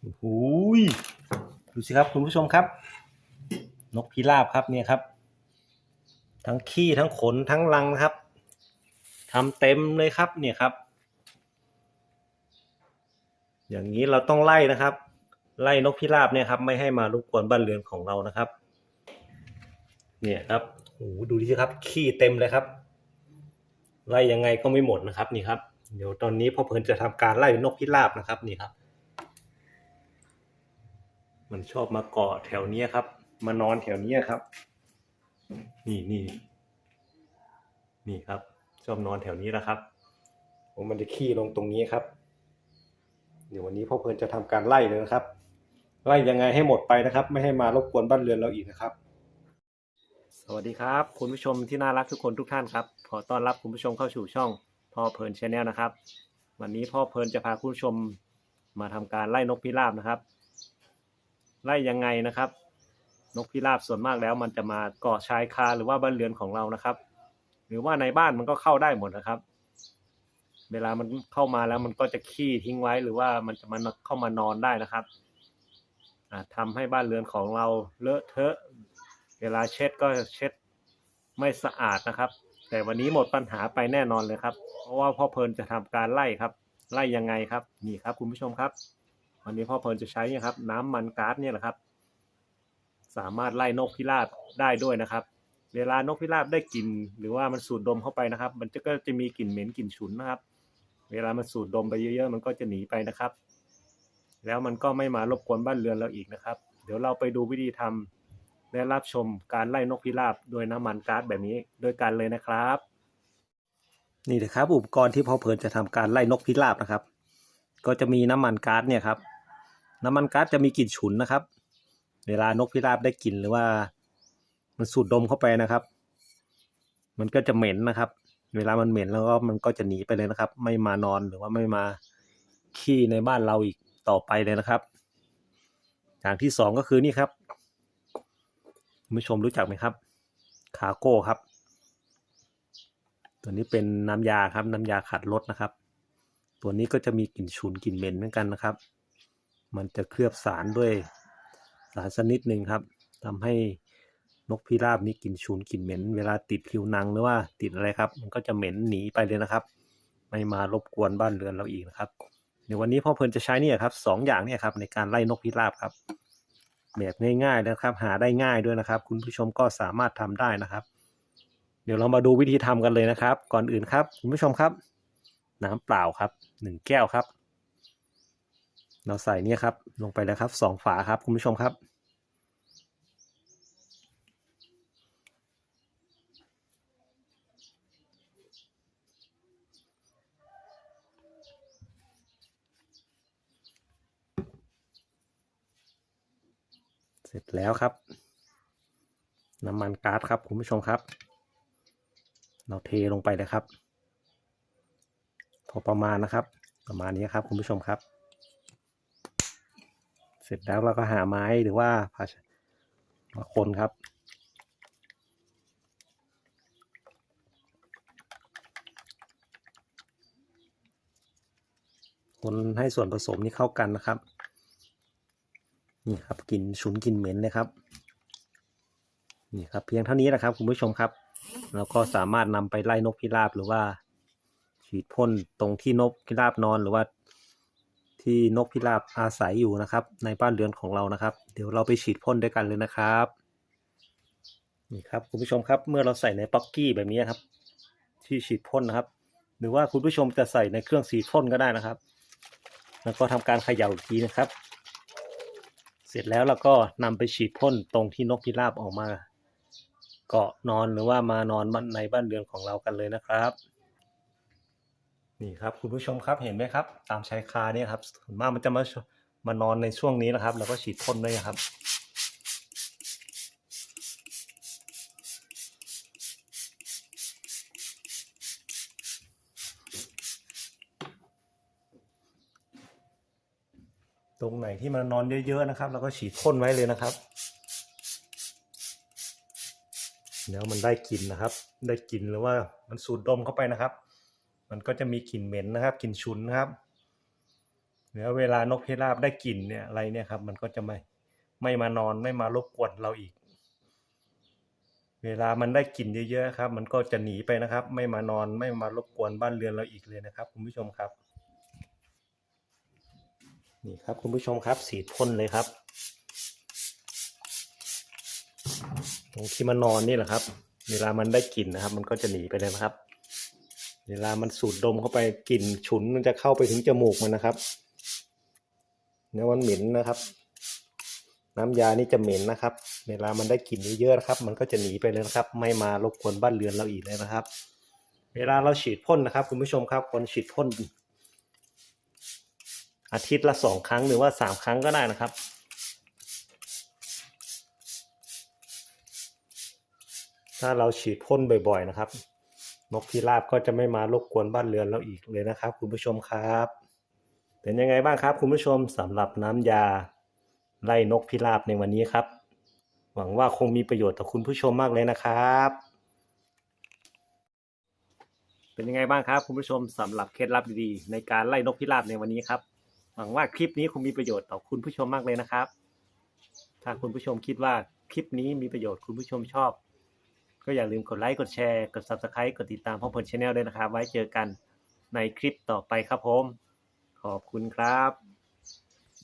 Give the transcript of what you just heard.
โอ้โหยดูสิครับคุณผู้ชมครับ นกพิราบครับเนี่ยครับ ทั้งขี้ทั้งขนทั้งรังนะครับทำเต็มเลยครับเนี่ยครับ อย่างนี้เราต้องไล่นะครับ ไล่นกพิราบเนี่ยครับ ไม่ให้มารบกวนบ้านเรือนของเรานะครับ เนี่ยครับโอ้หดูดิครับ ขี้เต็มเลยครับ ไล่ยังไงก็ไม่หมดนะครับ นี่ครับ เดี๋ยวตอนนี้พ่อเพลินจะทำการไล่นกพิราบนะครับ นี่ครับ มันชอบมาเกาะแถวเนี้ยครับ มานอนแถวเนี้ยครับ นี่นี่นี่ครับ ชอบนอนแถวนี้นะครับผมมันจะขี้ลงตรงนี้ครับ เดี๋ยววันนี้พ่อเพลินจะทำการไล่เลยนะครับ ไล่ยังไงให้หมดไปนะครับ ไม่ให้มารบกวนบ้านเรือนเราอีกนะครับ สวัสดีครับ คุณผู้ชมที่น่ารักทุกคนทุกท่านครับขอต้อนรับคุณผู้ชมเข้าสู่ช่องพ่อเพลินชาแนลนะครับ วันนี้พ่อเพลินจะพาคุณผู้ชมมาทำการไล่นกพิราบนะครับ ไล่ยังไงนะครับ นกพิราบส่วนมากแล้ว มันจะมาเกาะชายคาหรือว่าบ้านเรือนของเรานะครับ หรือว่าในบ้านมันก็เข้าได้หมดนะครับ เวลามันเข้ามาแล้วมันก็จะขี้ทิ้งไว้หรือว่ามันจะมันเข้ามานอนได้นะครับอ่าทำให้บ้านเรือนของเราเลอะเทอะ เวลาเช็ดก็เช็ดไม่สะอาดนะครับ แต่วันนี้หมดปัญหาไปแน่นอนเลยครับ เพราะว่าพ่อเพลินจะทำการไล่ครับ ไล่ยังไงครับ นี่ครับคุณผู้ชมครับ วันนี้พ่อเพลินจะใช้นี่ครับ น้ำมันก๊าซเนี่ยแหละครับ สามารถไล่นกพิราบได้ด้วยนะครับ เวลานกพิราบได้กลิ่นหรือว่ามันสูดดมเข้าไปนะครับ มันจะก็จะมีกลิ่นเหม็นกลิ่นฉุนนะครับ เวลามันสูดดมไปเยอะๆ มันก็จะหนีไปนะครับ แล้วมันก็ไม่มารบกวนบ้านเรือนเราอีกนะครับ เดี๋ยวเราไปดูวิธีทำและรับชมการไล่นกพิราบโดยน้ำมันก๊าซแบบนี้ด้วยกันเลยนะครับ นี่นะครับอุปกรณ์ที่พ่อเพลินจะทำการไล่นกพิราบนะครับ ก็จะมีน้ำมันก๊าซเนี่ยครับ น้ำมันก๊าซจะมีกลิ่นฉุนนะครับ เวลานกพิราบได้กลิ่นหรือว่า มันสูดดมเข้าไปนะครับ มันก็จะเหม็นนะครับ เวลามันเหม็นแล้วก็มันก็จะหนีไปเลยนะครับ ไม่มานอนหรือว่าไม่มาขี้ในบ้านเราอีกต่อไปเลยนะครับ อย่างที่สองก็คือนี่ครับผู้ชมรู้จักไหมครับ คาโก้ครับ ตัวนี้เป็นน้ำยาครับ น้ำยาขัดรถนะครับ ตัวนี้ก็จะมีกลิ่นฉุนกลิ่นเหม็นเหมือนกันนะครับ มันจะเคลือบสารด้วยสารชนิดหนึ่งครับทำให้นกพิราบมีกลิ่นฉุนกลิ่นเหม็น เวลาติดผิวหนังหรือว่าติดอะไรครับ มันก็จะเหม็นหนีไปเลยนะครับ ไม่มารบกวนบ้านเรือนเราอีกนะครับเดี๋ยววันนี้พ่อเพลินจะใช้เนี่ยครับสองอย่างเนี่ยครับในการไล่นกพิราบครับแบบง่ายๆนะครับ หาได้ง่ายด้วยนะครับ คุณผู้ชมก็สามารถทำได้นะครับ เดี๋ยวเรามาดูวิธีทำกันเลยนะครับ ก่อนอื่นครับ คุณผู้ชมครับ น้ำเปล่าครับหนึ่งแก้วครับ เราใส่เนี่ยครับ ลงไปแล้วครับสองฝาครับคุณผู้ชมครับ เสร็จแล้วครับ น้ำมันก๊าซครับคุณผู้ชมครับ เราเทลงไปเลยครับ พอประมาณนะครับ ประมาณนี้ครับคุณผู้ชมครับ เสร็จแล้วเราก็หาไม้หรือว่าผาชมาคนครับ คนให้ส่วนผสมนี้เข้ากันนะครับ นี่ครับกลิ่นฉุนกลิ่นเหม็นเลยครับ นี่ครับเพียงเท่านี้นะครับคุณผู้ชมครับเราก็สามารถนำไปไล่นกพิราบหรือว่าฉีดพ่นตรงที่นกพิราบนอนหรือว่า ที่นกพิราบอาศัยอยู่นะครับ ในบ้านเรือนของเรานะครับ เดี๋ยวเราไปฉีดพ่นด้วยกันเลยนะครับนี่ครับคุณผู้ชมครับเมื่อเราใส่ในป๊อกกี้แบบนี้ครับ ที่ฉีดพ่นนะครับ หรือว่าคุณผู้ชมจะใส่ในเครื่องฉีดพ่นก็ได้นะครับ แล้วก็ทำการเขย่าอีกทีนะครับ เสร็จแล้วเราก็นำไปฉีดพ่นตรงที่นกพิราบออกมา เกาะนอนหรือว่ามานอนในบ้านเรือนของเรากันเลยนะครับ นี่ครับคุณผู้ชมครับเห็นไหมครับ ตามชายคาเนี่ยครับส่วนมากมันจะมามานอนในช่วงนี้นะครับ แล้วก็ฉีดพ่นด้วยครับตรงไหนที่มันนอนเยอะๆนะครับเราก็ฉีดพ่นไว้เลยนะครับเดี๋ยวมันได้กลิ่นนะครับ ได้กลิ่นหรือว่ามันสูดดมเข้าไปนะครับ มันก็จะมีกลิ่นเหม็นนะครับกลิ่นฉุนนะครับแล้วเวลานกพิราบได้กลิ่นเนี่ยอะไรเนี่ยครับ มันก็จะไม่ไม่มานอนไม่มารบกวนเราอีก เวลามันได้กลิ่นเยอะๆครับ มันก็จะหนีไปนะครับ ไม่มานอนไม่มารบกวนบ้านเรือนเราอีกเลยนะครับ คุณผู้ชมครับ นี่ครับคุณผู้ชมครับสีพ่นเลยครับ ตรงที่มันนอนนี่แหละครับ เวลามันได้กลิ่นนะครับ มันก็จะหนีไปเลยนะครับ เวลามันสูดดมเข้าไปกลิ่นฉุนมันจะเข้าไปถึงจมูกมันนะครับแล้วมันเหม็นนะครับ น้ำยานี่จะเหม็นนะครับ เวลามันได้กลิ่นเยอะๆนะครับ มันก็จะหนีไปเลยนะครับ ไม่มารบกวนบ้านเรือนเราอีกเลยนะครับ เวลาเราฉีดพ่นนะครับ คุณผู้ชมครับคนฉีดพ่นอาทิตย์ละสองครั้งหรือว่าสามครั้งก็ได้นะครับถ้าเราฉีดพ่นบ่อย ๆ นะครับ นกพิราบก็จะไม่มารบกวนบ้านเรือนเราอีกเลยนะครับ คุณผู้ชมครับเป็นยังไงบ้างครับ คุณผู้ชมสำหรับน้ำยาไล่นกพิราบในวันนี้ครับ หวังว่าคงมีประโยชน์ต่อคุณผู้ชมมากเลยนะครับ เป็นยังไงบ้างครับ คุณผู้ชมสำหรับเคล็ดลับดีๆในการไล่นกพิราบในวันนี้ครับ หวังว่าคลิปนี้คงมีประโยชน์ต่อคุณผู้ชมมากเลยนะครับ ถ้าคุณผู้ชมคิดว่าคลิปนี้มีประโยชน์คุณผู้ชมชอบ ก็อย่าลืมกดไลค์กดแชร์กด Subscribe กดติดตามพ่อพลชาแนลด้วยนะครับ ไว้เจอกันในคลิปต่อไปครับผม ขอบคุณครับ